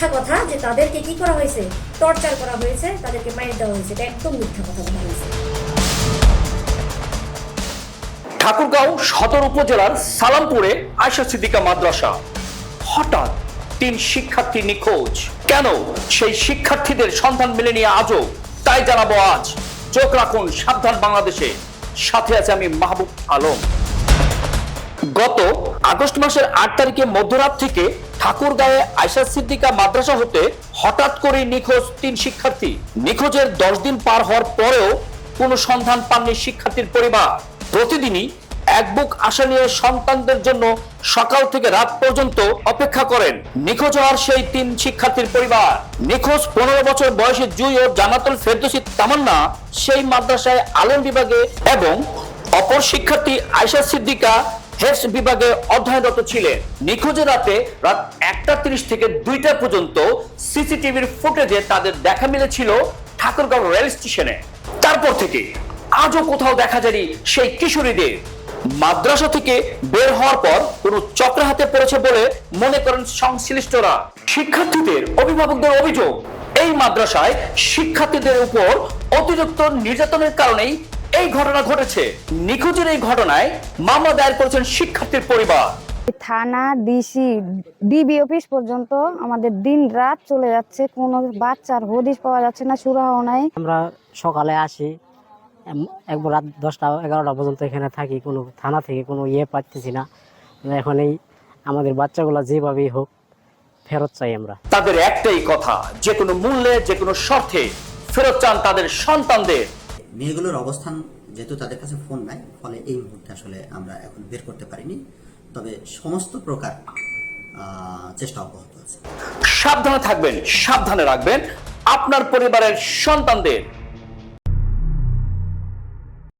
মিথ্যা কথা যে তাদেরকে কি করা হয়েছে? টর্চার করা হয়েছে, তাদেরকে মাইর দেওয়া হয়েছে। এটা একদম মিথ্যা কথা বলা হয়েছে। ঠাকুরগাঁও সদর উপজেলার সালামপুরে আয়সা সিদ্দিকা মাদ্রাসা। হঠাৎ তিন শিক্ষার্থী নিখোঁজ। কেন? সেই শিক্ষার্থীদের সন্ধান মেলেনি আজও। তাই জানাব আজ। চোখ রাখুন সাবধান বাংলাদেশে। সাথে আছে আমি মাহবুব আলম। গত আগস্ট মাসের আট তারিখে মধ্যরাত থেকে ঠাকুরগাঁয়ে আয়সা সিদ্দিকা মাদ্রাসা হতে হঠাৎ করে নিখোঁজ তিন শিক্ষার্থী। নিখোঁজের দশ দিন পার হওয়ার পরেও কোনো সন্ধান পাননি শিক্ষার্থীর পরিবার। প্রতিদিনই এক বুক আশা নিয়ে সন্তানদের জন্য সকাল থেকে রাত পর্যন্ত অপেক্ষা করেন। নিখোঁজ হওয়ার সেই তিন শিক্ষার্থীর পরিবার। নিখোঁজ পনেরো বছর বয়সে জুই ও জানাতুল ফেরদোসি তামান্না সেই মাদ্রাসায় আলম বিভাগে এবং অপর শিক্ষার্থী আয়সা সিদ্দিকা হেফস বিভাগে অধ্যয়নরত ছিলেন। নিখোঁজের রাতে রাত একটা তিরিশ থেকে দুইটা পর্যন্ত সিসিটিভির ফুটেজে তাদের দেখা মিলেছিল ঠাকুরগাঁও রেল স্টেশনে। তারপর থেকে আজও কোথাও দেখা যায়নি সেই কিশোরীদের। মাদ্রাসা থেকে বের হওয়ার পর কোনো চক্র হাতে পড়েছে বলে মনে করেন সংশ্লিষ্টরা। শিক্ষার্থীদের অভিভাবকদের অভিযোগ, এই মাদ্রাসায় শিক্ষার্থীদের উপর অতিরিক্ত নির্যাতনের কারণেই এই ঘটনা ঘটেছে। নিখোঁজের এই ঘটনায় মামলা দায়ের করেছেন শিক্ষার্থীর পরিবার। থানা ডিসি ডিবি অফিস পর্যন্ত আমাদের দিন রাত চলে যাচ্ছে। কোনো বাচ্চার হদিশ পাওয়া যাচ্ছে না সুরাহ নাই। আমরা সকালে আসি একবার রাত দশটা এগারোটা পর্যন্ত এখানে থাকি। কোনো থানা থেকে কোনো ইয়ে পাচ্ছি না। এখন এই আমাদের বাচ্চাগুলো যেভাবেই হোক ফেরত চাই আমরা। তাদের একটাই কথা যে কোনো মূল্যে যে কোনো শর্তে ফেরত চান তাদের সন্তানদের। মেয়েগুলোর অবস্থান যেহেতু তাদের কাছে ফোন নাই, ফলে এই মুহূর্তে আসলে আমরা এখন বের করতে পারিনি। তবে সমস্ত প্রকার চেষ্টা অব্যাহত আছে। সাবধানে থাকবেন, সাবধানে রাখবেন। আপনার পরিবারের সন্তানদের